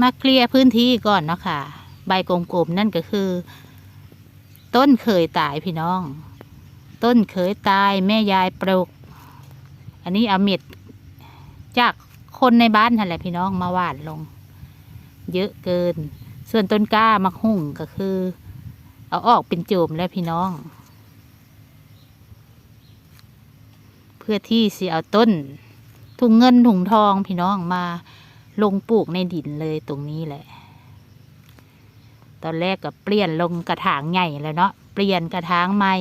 มาเคลียร์พื้นที่ก่อนเนาะค่ะ ใบกลมๆนั่นก็คือ ต้นเคยตายพี่น้อง ต้นเคยตายแม่ยายปลูก อันนี้เอาเม็ดจากคนในบ้านนั่นแหละพี่น้องมาหว่านลง เยอะเกิน ส่วนต้นกล้ามักหุ่งก็คือ เอาออกเป็นโจมแล้วพี่น้อง เพื่อที่สิเอาต้นถุงเงินถุงทองพี่น้องมา ลงปลูกในดินเลยตรงนี้แหละ ตอนแรกก็เปลี่ยนลงกระถางใหญ่แล้วเนาะ เปลี่ยนกระถางใหม่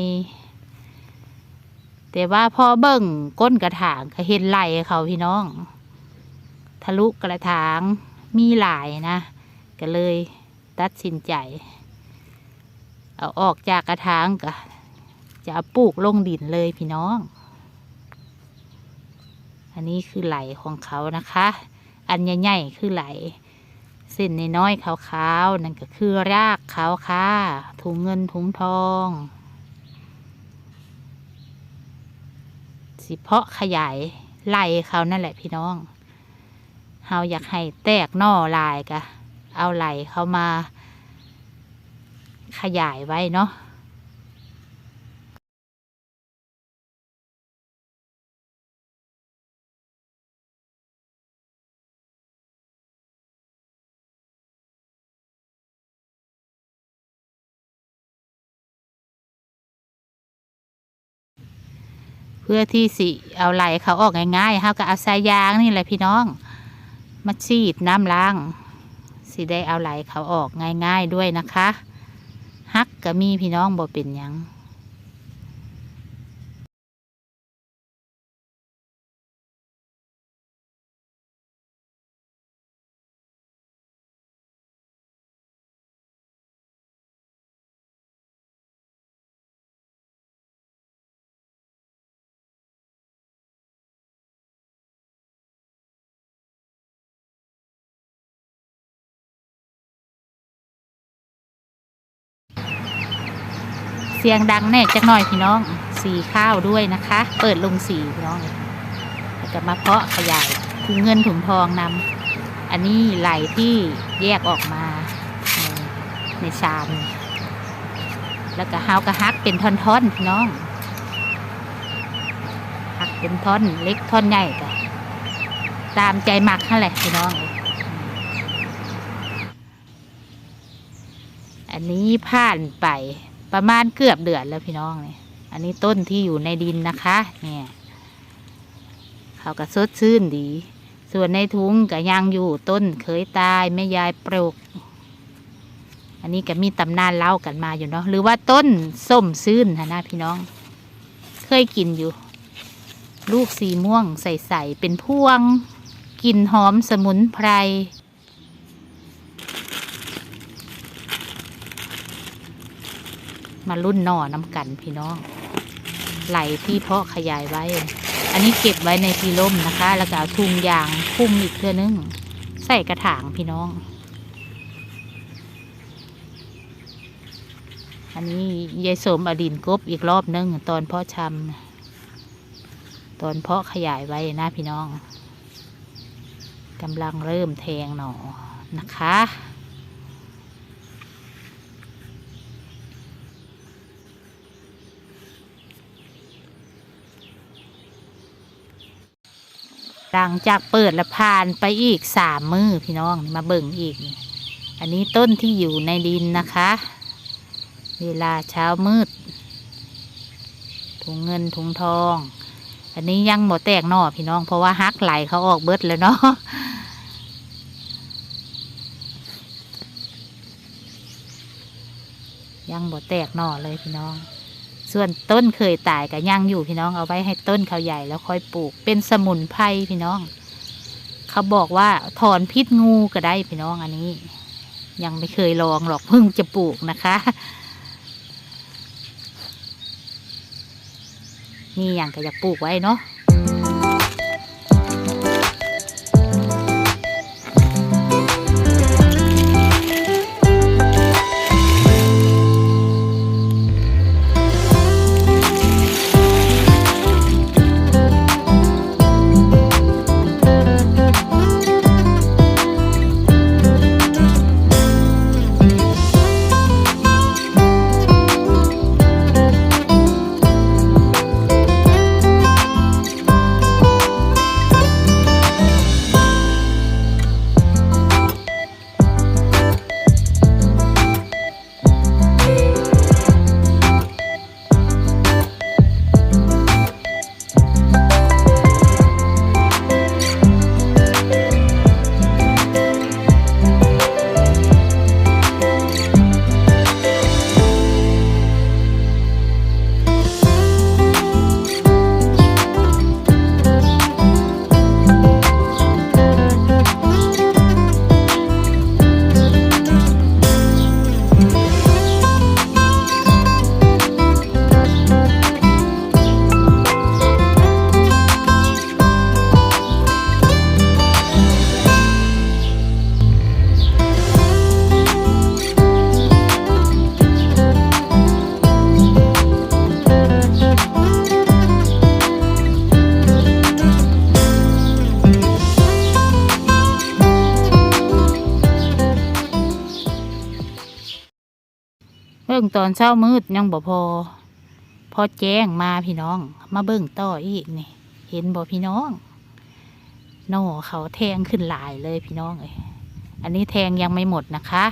แต่ว่าพอเบิ่งก้นกระถางก็เห็นไหลเขาพี่น้อง ทะลุกระถางมีหลายนะ ก็เลยตัดสินใจ เอาออกจากกระถางก็จะปลูกลงดินเลยพี่น้อง อันนี้คือไหลของเขานะคะ อันใหญ่ๆคือไหลเส้นน้อยๆขาวๆนั่นก็คือรากขาวค่ะถุงเงินถุงทอง สิเพาะขยายไหลเขานั่นแหละพี่น้องเฮาอยากให้แตกน่อลายกะเอาไหลเขามาขยายไว้เนาะ พื่อที่สิเอาไหลเขาออกง่ายๆเฮาก็เอาสายยางนี่แหละพี่น้อง มาฉีดน้ำล้าง สิได้เอาไหลเขาออกง่ายๆด้วยนะคะ ฮักก็มีพี่น้องบ่เป็นยัง เสียงดังแน่จักหน่อยพี่น้อง สีข้าวด้วยนะคะ เปิดลงสีพี่น้องแล้วก็มาเพาะขยายถุงเงินถุงทองนำอันนี้ไหลที่แยกออกมาในในชาม แล้วก็ฮาวกระฮักเป็นท่อนๆพี่น้องหักเป็นท่อนเล็กท่อนใหญ่ก็ตามใจหมักนั่นแหละพี่น้อง อันนี้ผ่านไป ประมาณเกือบเดือนแล้วพี่น้องเนี่ยอันนี้ต้นที่อยู่ในดินนะคะ เนี่ยเขาก็สดชื่นดี ส่วนในถุงก็ยังอยู่ต้นเคยตายแม่ยายปลูกอันนี้ก็มีตำนานเล่ากันมาอยู่เนาะหรือว่าต้นส้มซื่นนะนะพี่น้อง เคยกินอยู่ ลูกสีม่วงใสๆเป็นพวงกลิ่นหอมสมุนไพร มารุ่นหน่อน้ำกันพี่น้อง ไหลที่เพาะขยายไว้ อันนี้เก็บไว้ในที่ร่มนะคะ แล้วก็เอาทุงยางคุ้มอีกเทื่อนึง ใส่กระถางพี่น้อง อันนี้ยายสมอดินกบอีกรอบนึง ตอนเพาะชำตอนเพาะขยายไว้นะพี่น้องกำลังเริ่มแทงหน่อนะคะ หลังจากเปิดและผ่านไปอีกสามมือพี่น้องมาเบิ่งอีก อันนี้ต้นที่อยู่ในดินนะคะ เวลาเช้ามืด ถุงเงินถุงทอง อันนี้ยังหมดแตกหน่อพี่น้องเพราะว่าฮักไหลเขาออกเบิดแล้วเนาะยังบ่แตกหน่อเลยพี่น้อง ส่วนต้นเคยตายกับยังอยู่พี่น้องเอาไว้ให้ต้นเขาใหญ่แล้วค่อยปลูก เป็นสมุนไพรพี่น้อง เขาบอกว่าถอนพิษงูก็ได้พี่น้องอันนี้ ยังไม่เคยลองหรอกเพิ่งจะปลูกนะคะ นี่อย่างก็อยากปลูกไว้เนาะ งตอนเช้ามืดยังบ่พอ พอแจ้งมาพี่น้อง มาเบิ่งต่ออีกนี่ เห็นบ่พี่น้องโน่อเขาแทงขึ้นหลายเลยพี่น้องเอ้ยอันนี้แทงยังไม่หมดนะคะ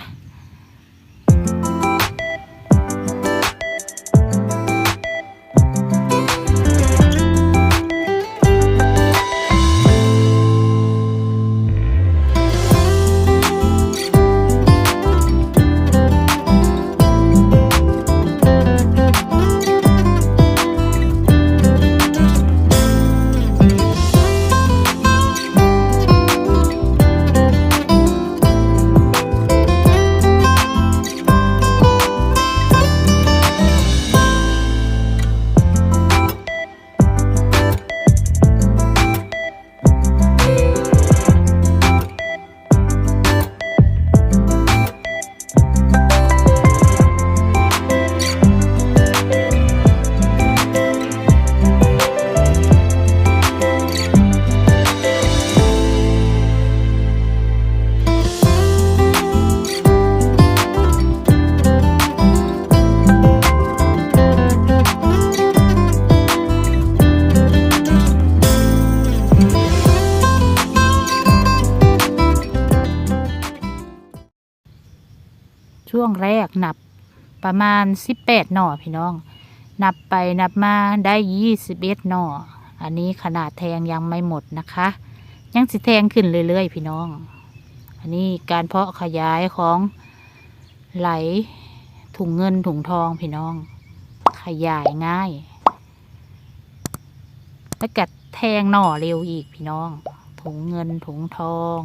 ช่วงแรกนับประมาณสิบแปดหน่อพี่น้อง นับไปนับมาได้ยี่สิบเอ็ดหน่อ อันนี้ขนาดแทงยังไม่หมดนะคะ ยังสิแทงขึ้นเรื่อยๆ พี่น้อง อันนี้การเพาะขยายของไหลถุงเงินถุงทองพี่น้อง ขยายง่าย แล้วกัดแทงหน่อเร็วอีกพี่น้อง ถุงเงินถุงทอง